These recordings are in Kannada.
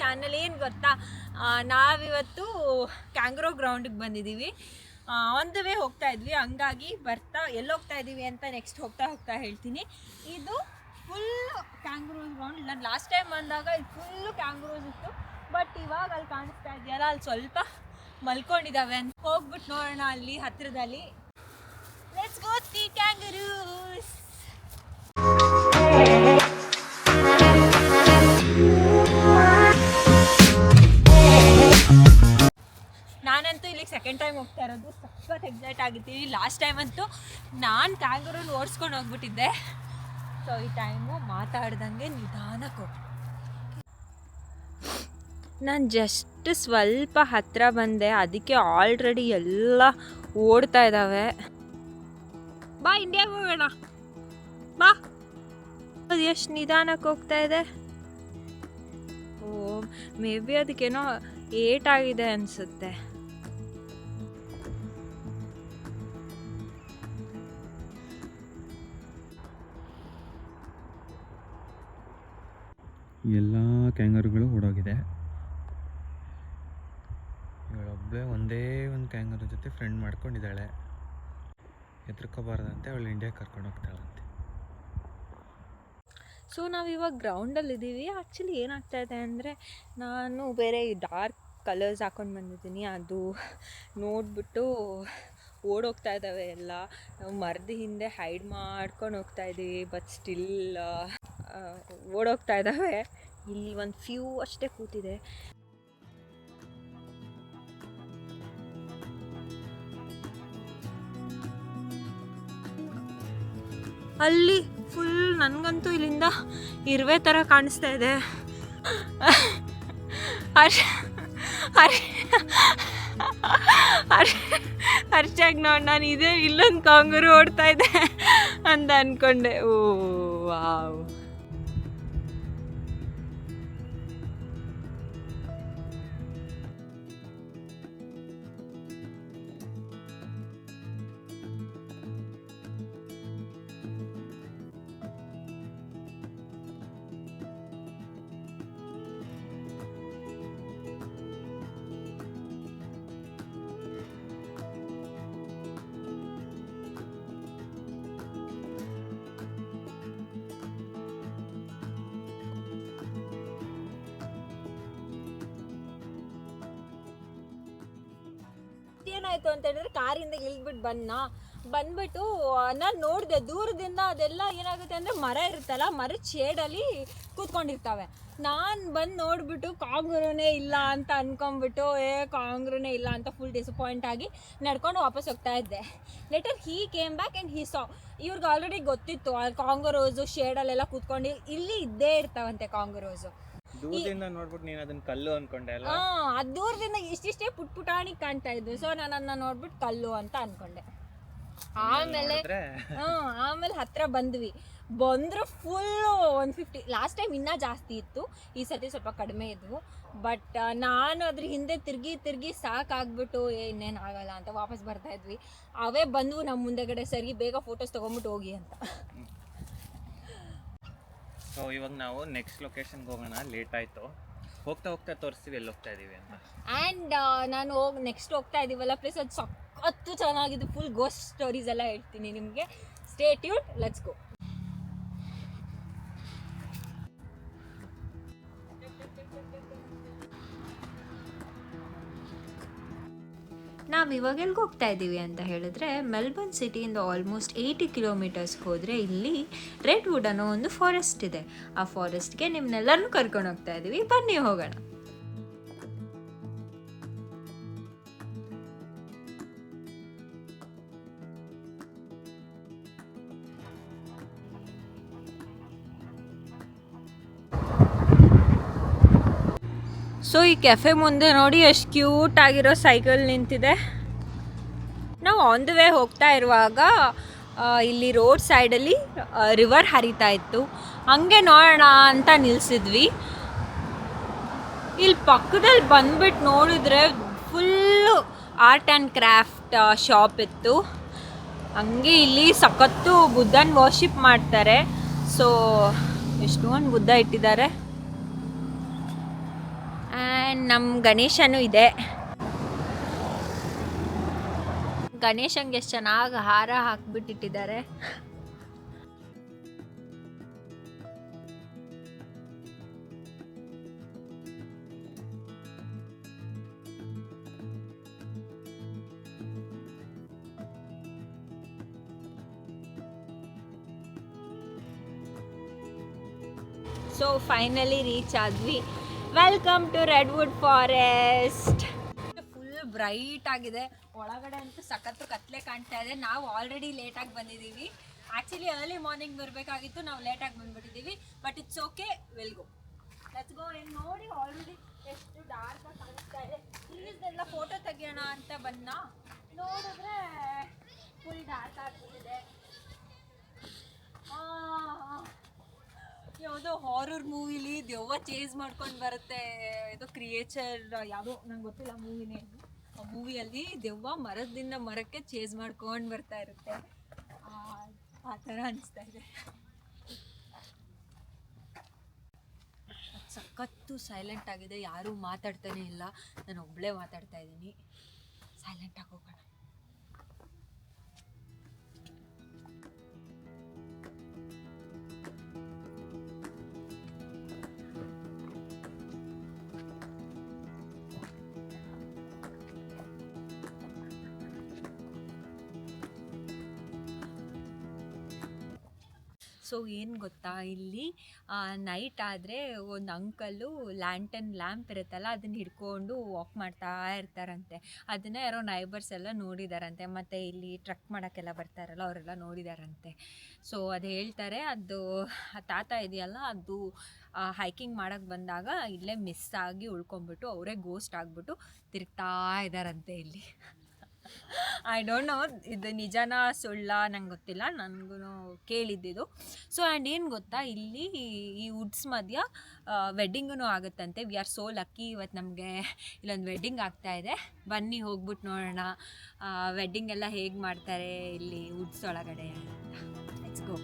ಚಾನಲ್ ಏನು ಗೊತ್ತಾ? ನಾವಿವತ್ತು ಕ್ಯಾಂಗ್ರೋ ಗ್ರೌಂಡಿಗೆ ಬಂದಿದ್ದೀವಿ ಆನ್ ದ ವೇ ಹೋಗ್ತಾ ಇದ್ವಿ. ಹಂಗಾಗಿ ಬರ್ತಾ ಎಲ್ಲಿ ಹೋಗ್ತಾ ಇದ್ದೀವಿ ಅಂತ ನೆಕ್ಸ್ಟ್ ಹೋಗ್ತಾ ಹೋಗ್ತಾ ಹೇಳ್ತೀನಿ. ಇದು ಫುಲ್ ಕ್ಯಾಂಗ್ರೂ ಗ್ರೌಂಡ್ ನಾನು ಲಾಸ್ಟ್ ಟೈಮ್ ಬಂದಾಗ ಇದು ಫುಲ್ಲು ಕ್ಯಾಂಗ್ರೂಸ್ ಇತ್ತು. ಬಟ್ ಇವಾಗ ಅಲ್ಲಿ ಕಾಣಿಸ್ತಾ ಇದೆಯಲ್ಲ, ಅಲ್ಲಿ ಸ್ವಲ್ಪ ಮಲ್ಕೊಂಡಿದ್ದಾವೆ ಅಂತ. ಹೋಗ್ಬಿಟ್ಟು ನೋಡೋಣ ಅಲ್ಲಿ ಹತ್ತಿರದಲ್ಲಿ ಲೆಟ್ಸ್ ಗೋ ಸಿ ಕ್ಯಾಂಗರೂಸ್ ನಾನಂತೂ ಇಲ್ಲಿಗೆ ಸೆಕೆಂಡ್ ಟೈಮ್ ಹೋಗ್ತಾ ಇರೋದು. ಸಖತ್ ಎಕ್ಸೈಟ್ ಆಗಿದ್ದೀವಿ ಲಾಸ್ಟ್ ಟೈಮ್ ಅಂತೂ ನಾನು ಕ್ಯಾಂಗರೂನ್ ಓಡಿಸ್ಕೊಂಡು ಹೋಗ್ಬಿಟ್ಟಿದ್ದೆ. ಸೊ ಈ ಟೈಮು ಮಾತಾಡ್ದಂಗೆ ನಿಧಾನಕ್ಕೆ ಹೋಗಿ ನಾನು ಜಸ್ಟ್ ಸ್ವಲ್ಪ ಹತ್ತಿರ ಬಂದೆ. ಅದಕ್ಕೆ ಆಲ್ರೆಡಿ ಎಲ್ಲ ಓಡ್ತಾ ಇದ್ದಾವೆ ಬಾ ಇಂಡಿಯಾಗೆ ಹೋಗೋಣ. ಬಾ. ಅದು ಎಷ್ಟು ನಿಧಾನಕ್ಕೆ ಹೋಗ್ತಾ ಇದೆ. ಓ ಮೇ ಬಿ ಅದಕ್ಕೇನೋ ಏಟ್ ಆಗಿದೆ ಅನಿಸುತ್ತೆ. ಎಲ್ಲ ಕ್ಯಾಂಗರುಗಳು ಓಡೋಗಿದೆ. ಇವಳೊಬ್ಬಳೇ ಒಂದೇ ಒಂದು ಕ್ಯಾಂಗರ್ ಜೊತೆ ಫ್ರೆಂಡ್ ಮಾಡ್ಕೊಂಡಿದ್ದಾಳೆ. ಹೆದರ್ಕೋಬಾರ್ದಂತೆ ಅವಳು ಇಂಡಿಯಾ ಕರ್ಕೊಂಡು ಹೋಗ್ತಾಳಂತೆ. ಸೊ ನಾವು ಇವಾಗ ಗ್ರೌಂಡಲ್ಲಿ ಇದ್ದೀವಿ ಆ್ಯಕ್ಚುಲಿ ಏನಾಗ್ತಾ ಇದೆ ಅಂದರೆ ನಾನು ಬೇರೆ ಡಾರ್ಕ್ ಕಲರ್ಸ್ ಹಾಕೊಂಡು ಬಂದಿದ್ದೀನಿ. ಅದು ನೋಡಿಬಿಟ್ಟು ಓಡೋಗ್ತಾ ಇದ್ದಾವೆ ಎಲ್ಲ. ನಾವು ಮರದ ಹಿಂದೆ ಹೈಡ್ ಮಾಡ್ಕೊಂಡು ಹೋಗ್ತಾ ಇದ್ದೀವಿ ಬಟ್ ಸ್ಟಿಲ್ ಓಡೋಗ್ತಾ ಇದ್ದಾವೆ. ಇಲ್ಲಿ ಒಂದು ಫ್ಯೂ ಅಷ್ಟೇ ಕೂತಿದೆ. ಅಲ್ಲಿ ಫುಲ್ ನನಗಂತೂ ಇಲ್ಲಿಂದ ಇರುವೆ ಥರ ಕಾಣಿಸ್ತಾ ಇದೆ. ಹರ್ಷ ಹರ್ಷ ಹರ್ಷ ಹರ್ಷಾಗಿ ನೋಡಿ ನಾನು ಇದೇ ಇಲ್ಲೊಂದು ಕಾಂಗರು ಓಡ್ತಾ ಇದ್ದೆ ಅಂತ ಅಂದ್ಕೊಂಡೆ ಓ ವಾವ್. ಏನಾಯ್ತು ಅಂತ ಹೇಳಿದ್ರೆ ಕಾರಿಂದ ಇಳಿದ್ಬಿಟ್ಟು ಬನ್ನ ಬಂದ್ಬಿಟ್ಟು, ನಾನು ನೋಡಿದೆ, ದೂರದಿಂದ ಅದೆಲ್ಲ ಏನಾಗುತ್ತೆ ಅಂದರೆ ಮರ ಇರುತ್ತಲ್ಲ ಮರದ ಶೇಡಲ್ಲಿ ಕೂತ್ಕೊಂಡಿರ್ತವೆ. ನಾನು ಬಂದು ನೋಡಿಬಿಟ್ಟು, ಕಾಂಗ್ರೂನೇ ಇಲ್ಲ ಅಂತ ಅಂದ್ಕೊಂಬಿಟ್ಟು ಏ, ಕಾಂಗ್ರೂನೇ ಇಲ್ಲ ಅಂತ ಫುಲ್ ಡಿಸಪಾಯಿಂಟ್ ಆಗಿ ನಡ್ಕೊಂಡು ವಾಪಸ್ ಹೋಗ್ತಾ ಇದ್ದೆ. Later he came back and he saw ಇವ್ರಿಗೆ ಆಲ್ರೆಡಿ ಗೊತ್ತಿತ್ತು, ಆ ಕಾಂಗ್ರೋಸು ಶೇಡಲ್ಲೆಲ್ಲ ಕೂತ್ಕೊಂಡು ಇಲ್ಲಿ ಇದ್ದೇ ಇರ್ತಾವಂತೆ ಕಾಂಗರೋಸು. ದೂರದಿಂದ ನೋಡ್ಬಿಟ್ಟು ನೀನು ಅದನ್ನ ಕಲ್ಲು ಅನ್ಕೊಂಡೆ ಅಲ್ಲ ಹಾ ಅದ್ ದೂರದಿಂದ ಇಷ್ಟಿಷ್ಟೇ ಪುಟ್ ಪುಟಾಣಿ ಕಾಣ್ತಾ ಇದ್ವು. ಸೊ ನಾನು ಅದನ್ನ ನೋಡ್ಬಿಟ್ಟು ಕಲ್ಲು ಅಂತ ಅನ್ಕೊಂಡೆ. ಆಮೇಲೆ ನೋಡಿದ್ರೆ? ಹ್ಮ್ ಆಮೇಲೆ ಹತ್ರ ಬಂದ್ವಿ. ಬಂದ್ರು full one fifty last time ಇನ್ನೂ ಜಾಸ್ತಿ ಇತ್ತು. ಈ ಸತಿ ಸ್ವಲ್ಪ ಕಡಿಮೆ ಇದ್ವು. ಬಟ್ ನಾನು ಅದ್ರ ಹಿಂದೆ ತಿರ್ಗಿ ತಿರ್ಗಿ ಸಾಕಾಗ್ಬಿಟ್ಟು ಏ ಇನ್ನೇನು ಆಗಲ್ಲ ಅಂತ ವಾಪಸ್ ಬರ್ತಾ ಇದ್ವಿ. ಅವೇ ಬಂದ್ವು ನಮ್ಮ ಮುಂದೆಗಡೆ ಸರಿ ಬೇಗ ಫೋಟೋಸ್ ತೊಗೊಂಬಿಟ್ಟು ಹೋಗಿ ಅಂತ. ಸೊ ಇವಾಗ ನಾವು ನೆಕ್ಸ್ಟ್ ಲೊಕೇಶನ್ಗೆ ಹೋಗೋಣ. ಲೇಟ್ ಆಯಿತು. ಹೋಗ್ತಾ ಹೋಗ್ತಾ ತೋರಿಸ್ತೀವಿ ಎಲ್ಲಿ ಹೋಗ್ತಾ ಇದ್ದೀವಿ ಅಂತ. ಆ್ಯಂಡ್ ನಾನು ಹೋಗಿ ನೆಕ್ಸ್ಟ್ ಹೋಗ್ತಾ ಇದ್ದೀವಲ್ಲ ಪ್ಲೇಸ್ ಅದು ಸಖತ್ತು ಚೆನ್ನಾಗಿದೆ ಫುಲ್ ಗೋಸ್ಟ್ ಸ್ಟೋರೀಸ್ ಎಲ್ಲ ಹೇಳ್ತೀನಿ ನಿಮಗೆ. ಸ್ಟೇ ಟ್ಯೂಟ್ ಲೆಟ್ಸ್ ಗೋ ನಾವು ಇವಾಗ ಎಲ್ಲಿಗೆ ಹೋಗ್ತಾ ಇದ್ದೀವಿ ಅಂತ ಹೇಳಿದ್ರೆ ಮೆಲ್ಬರ್ನ್ ಸಿಟಿಯಿಂದ ಆಲ್ಮೋಸ್ಟ್ ಏಯ್ಟಿ ಕಿಲೋಮೀಟರ್ಸ್ ಹೋದರೆ ಇಲ್ಲಿ ರೆಡ್ ವುಡ್ ಅನ್ನೋ ಒಂದು ಫಾರೆಸ್ಟ್ ಇದೆ. ಆ ಫಾರೆಸ್ಟ್ಗೆ ನಿಮ್ಮನ್ನೆಲ್ಲರನ್ನೂ ಕರ್ಕೊಂಡು ಹೋಗ್ತಾ ಇದ್ದೀವಿ ಬನ್ನಿ ಹೋಗೋಣ. ಸೊ ಈ ಕೆಫೆ ಮುಂದೆ ನೋಡಿ ಎಷ್ಟು ಕ್ಯೂಟ್ ಆಗಿರೋ ಸೈಕಲ್ ನಿಂತಿದೆ. ಆನ್ ದ ವೇ ಹೋಗ್ತಾ ಇರುವಾಗ ಇಲ್ಲಿ ರೋಡ್ ಸೈಡಲ್ಲಿ ರಿವರ್ ಹರಿತಾ ಇತ್ತು. ಹಂಗೆ ನೋಡೋಣ ಅಂತ ನಿಲ್ಸಿದ್ವಿ. ಇಲ್ಲಿ ಪಕ್ಕದಲ್ಲಿ ಬಂದ್ಬಿಟ್ಟು ನೋಡಿದ್ರೆ full art and craft shop ಇತ್ತು. ಹಂಗೆ ಇಲ್ಲಿ ಸಖತ್ತು ಬುದ್ಧನ ವರ್ಷಿಪ್ ಮಾಡ್ತಾರೆ. ಸೊ ಎಷ್ಟೊಂದು ಬುದ್ಧ ಇಟ್ಟಿದ್ದಾರೆ. ಆ್ಯಂಡ್ ನಮ್ಮ ಗಣೇಶನೂ ಇದೆ. ಗಣೇಶಂಗೆ ಎಷ್ಟು ಚೆನ್ನಾಗಿ ಹಾರ ಹಾಕ್ಬಿಟ್ಟಿಟ್ಟಿದ್ದಾರೆ. ಸೊ ಫೈನಲಿ ರೀಚ್ ಆದ್ವಿ. Welcome to redwood forest bright ಆಗಿದೆ. ಒಳಗಡೆ ಅಂತೂ ಸಖತ್ತು ಕತ್ಲೆ ಕಾಣ್ತಾ ಇದೆ. ನಾವು ಆಲ್ರೆಡಿ ಲೇಟಾಗಿ ಬಂದಿದ್ದೀವಿ. ಆ್ಯಕ್ಚುಲಿ ಅರ್ಲಿ ಮಾರ್ನಿಂಗ್ ಬರಬೇಕಾಗಿತ್ತು. ನಾವು ಲೇಟಾಗಿ ಬಂದ್ಬಿಟ್ಟಿದ್ದೀವಿ. But it's okay will go let's go ಏನು ನೋಡಿ ಆಲ್ರೆಡಿ ಎಷ್ಟು ಡಾರ್ಕ್ ಕಾಣಿಸ್ತಾ ಇದೆ. ಇಲ್ಲಿದ್ದೆಲ್ಲ ಫೋಟೋ ತೆಗಿಯೋಣ ಅಂತ ಬಂದ ನೋಡಿದ್ರೆ ಫುಲ್ ಡಾರ್ಕ್ ಆಗ್ಬಿಟ್ಟಿದೆ. ಯಾವುದೋ ಹಾರರ್ ಮೂವಿಲಿ ದೆವ್ವ ಚೇಸ್ ಮಾಡ್ಕೊಂಡು ಬರುತ್ತೆ. ಇದು ಕ್ರಿಯೇಚರ್ ಯಾವುದೋ, ನಂಗೆ ಗೊತ್ತಿಲ್ಲ ಮೂವಿನೇ ಮೂವಿಯಲ್ಲಿ ದೆವ್ವ ಮರದಿಂದ ಮರಕ್ಕೆ ಚೇಸ್ ಮಾಡ್ಕೊಂಡು ಬರ್ತಾ ಇರುತ್ತೆ. ಆ- ಥರ ಅನಿಸ್ತಾ ಇದೆ. ಸಖತ್ತು ಸೈಲೆಂಟ್ ಆಗಿದೆ. ಯಾರೂ ಮಾತಾಡ್ತಾನೆ ಇಲ್ಲ. ನಾನು ಒಬ್ಬಳೇ ಮಾತಾಡ್ತಾ ಇದ್ದೀನಿ. ಸೈಲೆಂಟ್ ಹೋಗೋಣ. ಸೊ ಏನು ಗೊತ್ತಾ? ಇಲ್ಲಿ ನೈಟ್ ಆದರೆ ಒಂದು ಅಂಕಲ್ಲು ಲ್ಯಾಂಟನ್ ಲ್ಯಾಂಪ್ ಇರುತ್ತಲ್ಲ, ಅದನ್ನ ಹಿಡ್ಕೊಂಡು ವಾಕ್ ಮಾಡ್ತಾ ಇರ್ತಾರಂತೆ. ಅದನ್ನು ಯಾರೋ ನೈಬರ್ಸ್ ಎಲ್ಲ ನೋಡಿದಾರಂತೆ. ಮತ್ತು ಇಲ್ಲಿ ಟ್ರಕ್ ಮಾಡೋಕ್ಕೆಲ್ಲ ಬರ್ತಾರಲ್ಲ, ಅವರೆಲ್ಲ ನೋಡಿದಾರಂತೆ. ಸೊ ಅದು ಹೇಳ್ತಾರೆ, ಅದು ತಾತ ಇದೆಯಲ್ಲ, ಅದು ಹೈಕಿಂಗ್ ಮಾಡೋಕ್ಕೆ ಬಂದಾಗ ಇಲ್ಲೇ ಮಿಸ್ ಆಗಿ ಉಳ್ಕೊಂಬಿಟ್ಟು ಅವರೇ ಗೋಸ್ಟ್ ಆಗಿಬಿಟ್ಟು ತಿರುಗ್ತಾ ಇದ್ದಾರಂತೆ ಇಲ್ಲಿ. ಐ ಡೋಂಟ್ ನೋ ಇದು ನಿಜಾನ ಸುಳ್ಳ ನಂಗೆ ಗೊತ್ತಿಲ್ಲ. ನನಗೂ ಕೇಳಿದ್ದಿದ್ದು ಸೊ ಆ್ಯಂಡ್ ಏನು ಗೊತ್ತಾ? ಇಲ್ಲಿ ಈ ವುಡ್ಸ್ ಮಧ್ಯ ವೆಡ್ಡಿಂಗೂ ಆಗುತ್ತಂತೆ. ವಿ ಆರ್ ಸೋ ಲಕ್ಕಿ ಇವತ್ತು ನಮಗೆ ಇಲ್ಲೊಂದು ವೆಡ್ಡಿಂಗ್ ಆಗ್ತಾ ಇದೆ. ಬನ್ನಿ ಹೋಗ್ಬಿಟ್ಟು ನೋಡೋಣ. ವೆಡ್ಡಿಂಗ್ ಎಲ್ಲ ಹೇಗೆ ಮಾಡ್ತಾರೆ ಇಲ್ಲಿ ವುಡ್ಸ್ ಒಳಗಡೆ let's go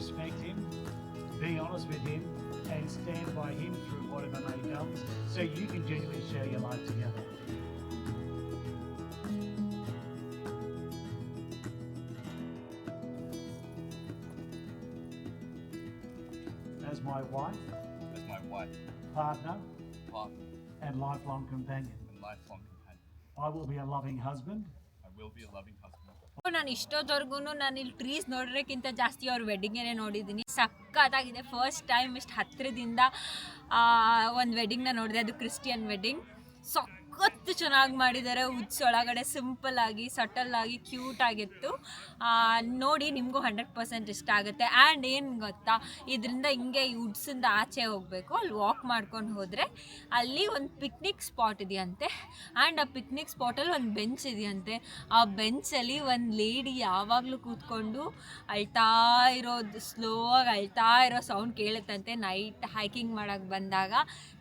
respect him, be honest with him, and stand by him through whatever may come, so you can genuinely share your life together. As my wife, as my wife, partner, partner, and lifelong companion, and lifelong companion. I will be a loving husband, I will be a loving husband. ನಾನು ಇಷ್ಟೊತ್ತವರೆಗೂ ನಾನು ಇಲ್ಲಿ ಟ್ರೀಸ್ ನೋಡಿರೋಕ್ಕಿಂತ ಜಾಸ್ತಿ ಅವ್ರ ವೆಡ್ಡಿಂಗೇನೆ ನೋಡಿದ್ದೀನಿ. ಸಖತ್ತಾಗಿದೆ. ಫಸ್ಟ್ ಟೈಮ್ ಇಷ್ಟು ಹತ್ತಿರದಿಂದ ಒಂದು ವೆಡ್ಡಿಂಗ್ನ ನೋಡಿದೆ. ಅದು ಕ್ರಿಸ್ಟಿಯನ್ ವೆಡ್ಡಿಂಗ್ ಸಖತ್ತು ಚೆನ್ನಾಗಿ ಮಾಡಿದ್ದಾರೆ ಉತ್ಸ್ ಒಳಗಡೆ ಸಿಂಪಲ್ ಆಗಿ ಸಟಲ್ ಆಗಿ ಕ್ಯೂಟ್ ಆಗಿತ್ತು. ನೋಡಿ ನಿಮಗೂ ಹಂಡ್ರೆಡ್ ಪರ್ಸೆಂಟ್ ಇಷ್ಟ ಆಗುತ್ತೆ. ಆ್ಯಂಡ್ ಏನು ಗೊತ್ತಾ, ಇದರಿಂದ ಹಿಂಗೆ ಈ ವುಡ್ಸಿಂದ ಆಚೆ ಹೋಗಬೇಕು. ಅಲ್ಲಿ ವಾಕ್ ಮಾಡ್ಕೊಂಡು ಹೋದರೆ ಅಲ್ಲಿ ಒಂದು ಪಿಕ್ನಿಕ್ ಸ್ಪಾಟ್ ಇದೆಯಂತೆ. ಆ್ಯಂಡ್ ಆ ಪಿಕ್ನಿಕ್ ಸ್ಪಾಟಲ್ಲಿ ಒಂದು ಬೆಂಚ್ ಇದೆಯಂತೆ. ಆ ಬೆಂಚಲ್ಲಿ ಒಂದು ಲೇಡಿ ಯಾವಾಗಲೂ ಕೂತ್ಕೊಂಡು ಅಳ್ತಾ ಇರೋದು ಸ್ಲೋ ಆಗಿ ಅಳ್ತಾ ಇರೋ ಸೌಂಡ್ ಕೇಳುತ್ತಂತೆ. ನೈಟ್ ಹೈಕಿಂಗ್ ಮಾಡೋಕ್ಕೆ ಬಂದಾಗ.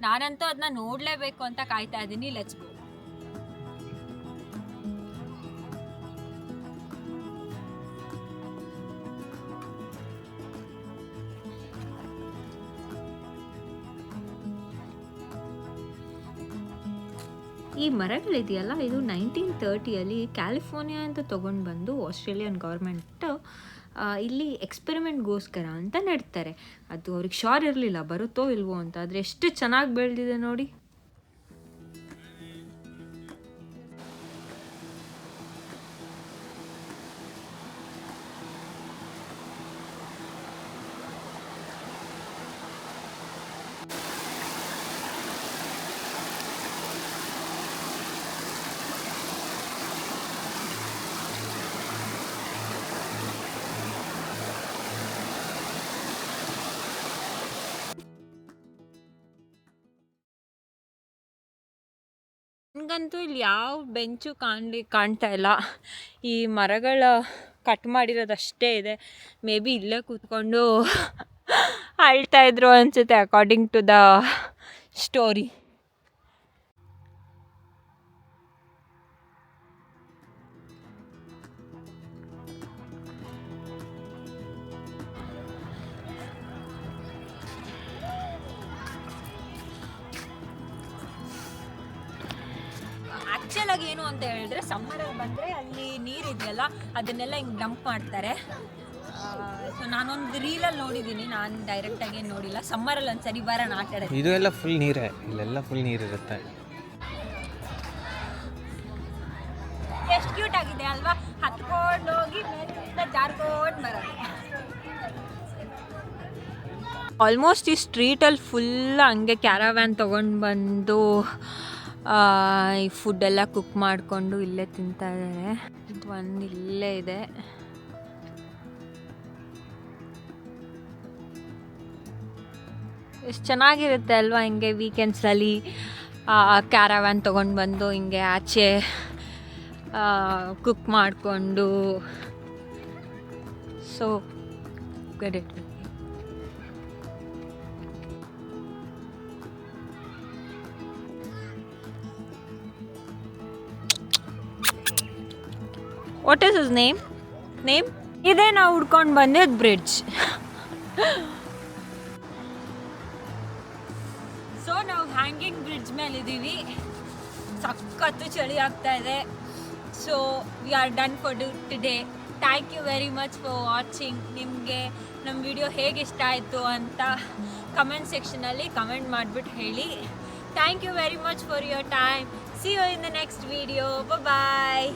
ನಾನಂತೂ ಅದನ್ನ ನೋಡಲೇಬೇಕು ಅಂತ ಕಾಯ್ತಾ ಇದ್ದೀನಿ. ಲೆಟ್ಸ್ ಈ ಮರಗಳಿದೆಯಲ್ಲ, ಇದು ನೈನ್ಟೀನ್ ತರ್ಟಿಯಲ್ಲಿ ಕ್ಯಾಲಿಫೋರ್ನಿಯಾ ಅಂತ ತೊಗೊಂಡು ಬಂದು ಆಸ್ಟ್ರೇಲಿಯನ್ ಗೌರ್ಮೆಂಟ್ ಇಲ್ಲಿ ಎಕ್ಸ್ಪೆರಿಮೆಂಟ್ಗೋಸ್ಕರ ಅಂತ ನೆಡ್ತಾರೆ. ಅದು ಅವ್ರಿಗೆ ಶೋರ್ ಇರಲಿಲ್ಲ, ಬರುತ್ತೋ ಇಲ್ವೋ ಅಂತ. ಆದರೆ ಎಷ್ಟು ಚೆನ್ನಾಗಿ ಬೆಳೆದಿದೆ ನೋಡಿ. ನನಗಂತೂ ಇಲ್ಲಿ ಯಾವ ಬೆಂಚು ಕಾಣಲಿ, ಕಾಣ್ತಾ ಇಲ್ಲ. ಈ ಮರಗಳ ಕಟ್ ಮಾಡಿರೋದಷ್ಟೇ ಇದೆ. ಮೇ ಬಿ ಇಲ್ಲೇ ಕೂತ್ಕೊಂಡು ಅಳ್ತಾ ಇದ್ರು ಅನಿಸುತ್ತೆ according to the story actual ಆಗಿ ಏನು ಅಂತ ಹೇಳಿದ್ರೆ ಸಮ್ಮರಲ್ಲಿ ಬಂದರೆ ಅಲ್ಲಿ ನೀರಿದೆಯಲ್ಲ ಅದನ್ನೆಲ್ಲ ಹಿಂಗೆ ಡಂಪ್ ಮಾಡ್ತಾರೆ. ಸೊ ನಾನೊಂದು ರೀಲಲ್ಲಿ ನೋಡಿದ್ದೀನಿ ನಾನು ಡೈರೆಕ್ಟಾಗಿ ಏನು ನೋಡಿಲ್ಲ. ಸಮ್ಮರಲ್ಲಿ ಒಂದು ಸರಿ ಬರೋಣ ಆಟ ಆಡೋದು ಇದು ಎಲ್ಲ ಫುಲ್ ನೀರೇ ಇಲ್ಲೆಲ್ಲ ಫುಲ್ ನೀರಿರುತ್ತೆ ಎಷ್ಟು ಕ್ಯೂಟ್ ಆಗಿದೆ ಅಲ್ವಾ? ಹತ್ಕೊಂಡು ಹೋಗಿ ಮೇಲಿಂದ ಜಾರ್ಕೊಂಡು ಬರೋದು. ಆಲ್ಮೋಸ್ಟ್ ಈ ಸ್ಟ್ರೀಟಲ್ಲಿ ಫುಲ್ ಹಂಗೆ ಕ್ಯಾರವ್ಯಾನ್ ತೊಗೊಂಡು ಬಂದು ಈ ಫುಡ್ಡೆಲ್ಲ ಕುಕ್ ಮಾಡಿಕೊಂಡು ಇಲ್ಲೇ ತಿಂತಾ ಇದ್ದಾರೆ. ಇದು ಒಂದು ಇಲ್ಲೇ ಇದೆ. ಎಷ್ಟು ಚೆನ್ನಾಗಿರುತ್ತೆ ಅಲ್ವಾ ಹಿಂಗೆ ವೀಕೆಂಡ್ಸಲ್ಲಿ ಕ್ಯಾರಾವ್ಯಾನ್ ತೊಗೊಂಡು ಬಂದು ಹಿಂಗೆ ಆಚೆ ಕುಕ್ ಮಾಡಿಕೊಂಡು. So it what is is name name ಇದೇ ನಾವು ಹುಡ್ಕೊಂಡು ಬಂದಿದ್ದು ಬ್ರಿಡ್ಜ್ ಸೊ ನಾವು ಹ್ಯಾಂಗಿಂಗ್ ಬ್ರಿಡ್ಜ್ ಮೇಲಿದ್ದೀವಿ ಸಖತ್ತು ಚಳಿ ಆಗ್ತಾ ಇದೆ. So we are done for do today thank you very much for watching ನಿಮಗೆ ನಮ್ಮ ವಿಡಿಯೋ ಹೇಗೆ ಇಷ್ಟ ಆಯಿತು ಅಂತ ಕಮೆಂಟ್ ಸೆಕ್ಷನಲ್ಲಿ ಕಮೆಂಟ್ ಮಾಡಿಬಿಟ್ಟು ಹೇಳಿ. Thank you very much for your time see you in the next video bye